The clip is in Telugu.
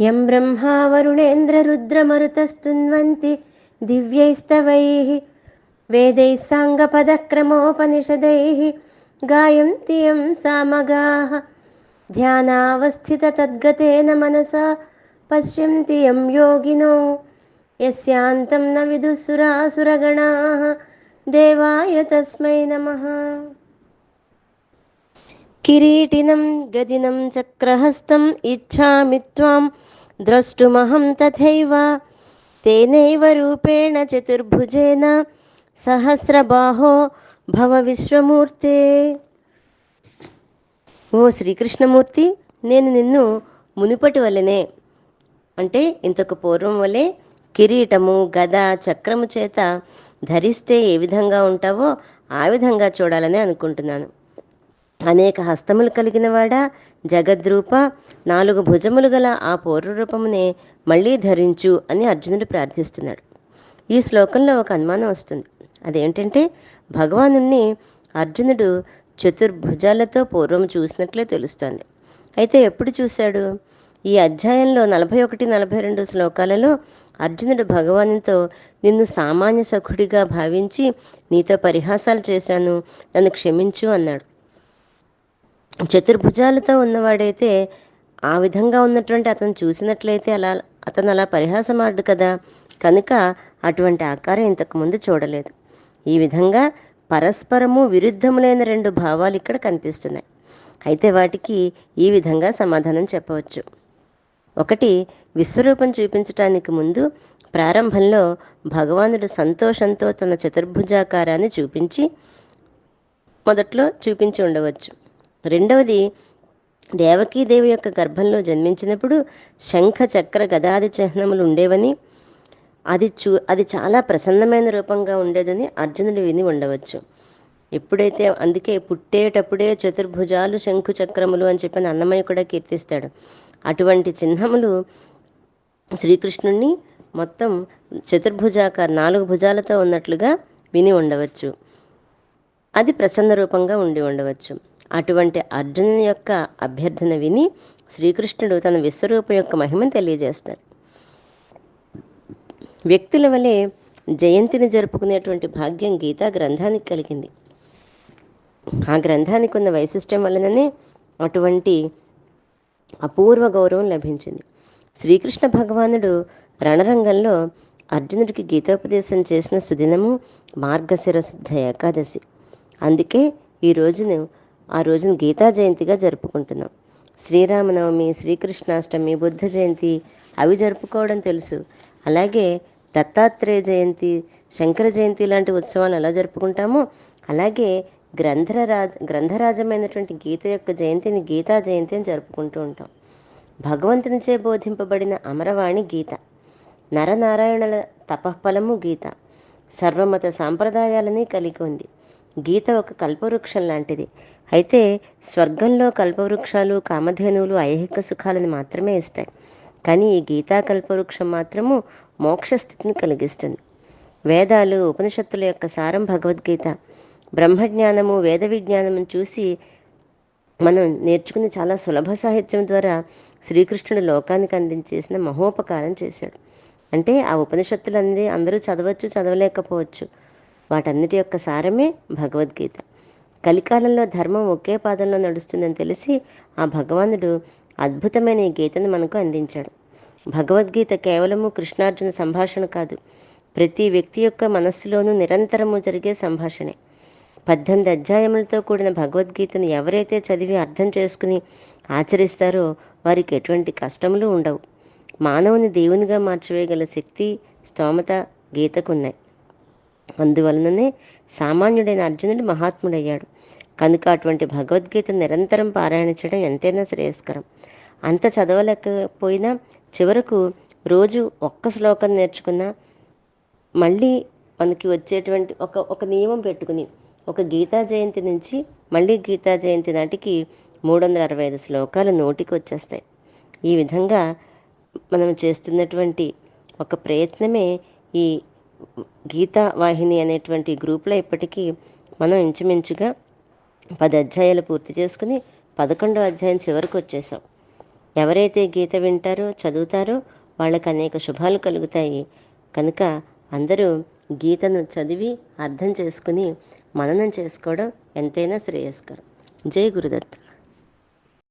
यं ब्रह्मा वरुणेन्द्ररुद्रमरुतस्तुन्वन्ति दिव्यैस्तवैः वेदैः साङ्गपदक्रमोपनिषदैः गायन्ति यं सामगाः। ध्यानावस्थिततद्गतेन मनसा पश्यन्ति यं योगिनो। यस्यान्तं न विदुसुरासुरगणाः देवाय तस्मै नमः किरीटिनं गदिनं चक्रहस्तम् इच्छामि त्वां द्रष्टुमहं तथैव तेनैव रूपेण चतुर्भुजेन సహస్రబాహో భవ విశ్వమూర్తే ఓ శ్రీకృష్ణమూర్తి నేను నిన్ను మునుపటి వలనే అంటే ఇంతకు పూర్వం వలె కిరీటము గద చక్రము చేత ధరిస్తే ఏ విధంగా ఉంటావో ఆ విధంగా చూడాలని అనుకుంటున్నాను అనేక హస్తములు కలిగినవాడా జగద్రూప నాలుగు భుజములు గల ఆ పూర్వరూపమునే మళ్ళీ ధరించు అని అర్జునుడు ప్రార్థిస్తున్నాడు. ఈ శ్లోకంలో ఒక అనుమానం వస్తుంది. అదేంటంటే భగవాను అర్జునుడు చతుర్భుజాలతో పూర్వం చూసినట్లే తెలుస్తోంది. అయితే ఎప్పుడు చూశాడు? ఈ అధ్యాయంలో నలభై ఒకటి నలభై రెండు శ్లోకాలలో అర్జునుడు భగవానుతో నిన్ను సామాన్య సఖుడిగా భావించి నీతో పరిహాసాలు చేశాను నన్ను క్షమించు అన్నాడు. చతుర్భుజాలతో ఉన్నవాడైతే ఆ విధంగా ఉన్నటువంటి అతను చూసినట్లయితే అలా అతను అలా పరిహాసమాడు కదా. కనుక అటువంటి ఆకారం ఇంతకుముందు చూడలేదు. ఈ విధంగా పరస్పరము విరుద్ధములైన రెండు భావాలు ఇక్కడ కనిపిస్తున్నాయి. అయితే వాటికి ఈ విధంగా సమాధానం చెప్పవచ్చు. ఒకటి విశ్వరూపం చూపించటానికి ముందు ప్రారంభంలో భగవానుడు సంతోషంతో తన చతుర్భుజాకారాన్ని చూపించి మొదట్లో చూపించి ఉండవచ్చు. రెండవది దేవకీదేవి యొక్క గర్భంలో జన్మించినప్పుడు శంఖ చక్ర గదాది చిహ్నములు ఉండేవని అది చూ అది చాలా ప్రసన్నమైన రూపంగా ఉండేదని అర్జునుడు విని ఉండవచ్చు. ఎప్పుడైతే అందుకే పుట్టేటప్పుడే చతుర్భుజాలు శంఖు చక్రములు అని చెప్పిన అన్నమయ్య కూడా కీర్తిస్తాడు. అటువంటి చిహ్నములు శ్రీకృష్ణుణ్ణి మొత్తం చతుర్భుజాకార నాలుగు భుజాలతో ఉన్నట్లుగా విని ఉండవచ్చు. అది ప్రసన్న రూపంగా ఉండి ఉండవచ్చు. అటువంటి అర్జునుని యొక్క అభ్యర్థన విని శ్రీకృష్ణుడు తన విశ్వరూపం యొక్క మహిమను తెలియజేస్తాడు. వ్యక్తుల వలె జయంతిని జరుపుకునేటువంటి భాగ్యం గీతా గ్రంథానికి కలిగింది. ఆ గ్రంథానికి ఉన్న వైశిష్టం వలననే అటువంటి అపూర్వ గౌరవం లభించింది. శ్రీకృష్ణ భగవానుడు రణరంగంలో అర్జునుడికి గీతోపదేశం చేసిన సుదినము మార్గశిర శుద్ధ ఏకాదశి. అందుకే ఈ రోజును ఆ రోజును గీతా జయంతిగా జరుపుకుంటున్నాం. శ్రీరామనవమి శ్రీకృష్ణాష్టమి బుద్ధ జయంతి అవి జరుపుకోవడం తెలుసు. అలాగే దత్తాత్రేయ జయంతి శంకర జయంతి లాంటి ఉత్సవాలు ఎలా జరుపుకుంటామో అలాగే గ్రంథరాజ గ్రంథరాజమైనటువంటి గీత యొక్క జయంతిని గీతా జయంతి అని జరుపుకుంటూ ఉంటాం. భగవంతునిచే బోధింపబడిన అమరవాణి గీత నరనారాయణుల తపఫలము గీత సర్వమత సాంప్రదాయాలని కలిగి ఉంది. గీత ఒక కల్పవృక్షం లాంటిది. అయితే స్వర్గంలో కల్పవృక్షాలు కామధేనువులు ఐహిక సుఖాలను మాత్రమే ఇస్తాయి. కానీ ఈ గీతా కల్పవృక్షం మాత్రము మోక్షస్థితిని కలిగిస్తుంది. వేదాలు ఉపనిషత్తుల యొక్క సారం భగవద్గీత బ్రహ్మజ్ఞానము వేద విజ్ఞానము చూసి మనం నేర్చుకుని చాలా సులభ సాహిత్యం ద్వారా శ్రీకృష్ణుడు లోకానికి అందించేసిన మహోపకారం చేశాడు. అంటే ఆ ఉపనిషత్తులన్నీ అందరూ చదవచ్చు చదవలేకపోవచ్చు. వాటన్నిటి యొక్క సారమే భగవద్గీత. కలికాలంలో ధర్మం ఒకే పాదంలో నడుస్తుందని తెలిసి ఆ భగవానుడు అద్భుతమైన ఈ గీతను మనకు అందించాడు. భగవద్గీత కేవలము కృష్ణార్జున సంభాషణ కాదు. ప్రతి వ్యక్తి యొక్క మనస్సులోనూ నిరంతరము జరిగే సంభాషణే. పద్దెనిమిది అధ్యాయములతో కూడిన భగవద్గీతను ఎవరైతే చదివి అర్థం చేసుకుని ఆచరిస్తారో వారికి ఎటువంటి కష్టములు ఉండవు. మానవుని దేవునిగా మార్చివేయగల శక్తి స్తోమత గీతకున్నాయి. అందువలననే సామాన్యుడైన అర్జునుడు మహాత్ముడయ్యాడు. కనుక అటువంటి భగవద్గీత నిరంతరం పారాయణించడం ఎంతైనా శ్రేయస్కరం. అంత చదవలేకపోయినా చివరకు రోజు ఒక్క శ్లోకం నేర్చుకున్నా మళ్ళీ మనకి వచ్చేటువంటి ఒక ఒక నియమం పెట్టుకుని ఒక గీతా జయంతి నుంచి మళ్ళీ గీతా జయంతి నాటికి మూడు వందల అరవై ఐదు శ్లోకాలు నోటికి వచ్చేస్తాయి ఈ విధంగా మనం చేస్తున్నటువంటి ఒక ప్రయత్నమే ఈ గీతా వాహిని అనేటువంటి గ్రూప్లో ఇప్పటికీ మనం ఇంచుమించుగా పది అధ్యాయాలు పూర్తి చేసుకుని పదకొండో అధ్యాయం చివరికి వచ్చేసాం. ఎవరైతే గీత వింటారో చదువుతారో వాళ్ళకి అనేక శుభాలు కలుగుతాయి. కనుక అందరూ గీతను చదివి అర్థం చేసుకుని మననం చేసుకోవడం ఎంతైనా శ్రేయస్కరం. జై గురుదత్త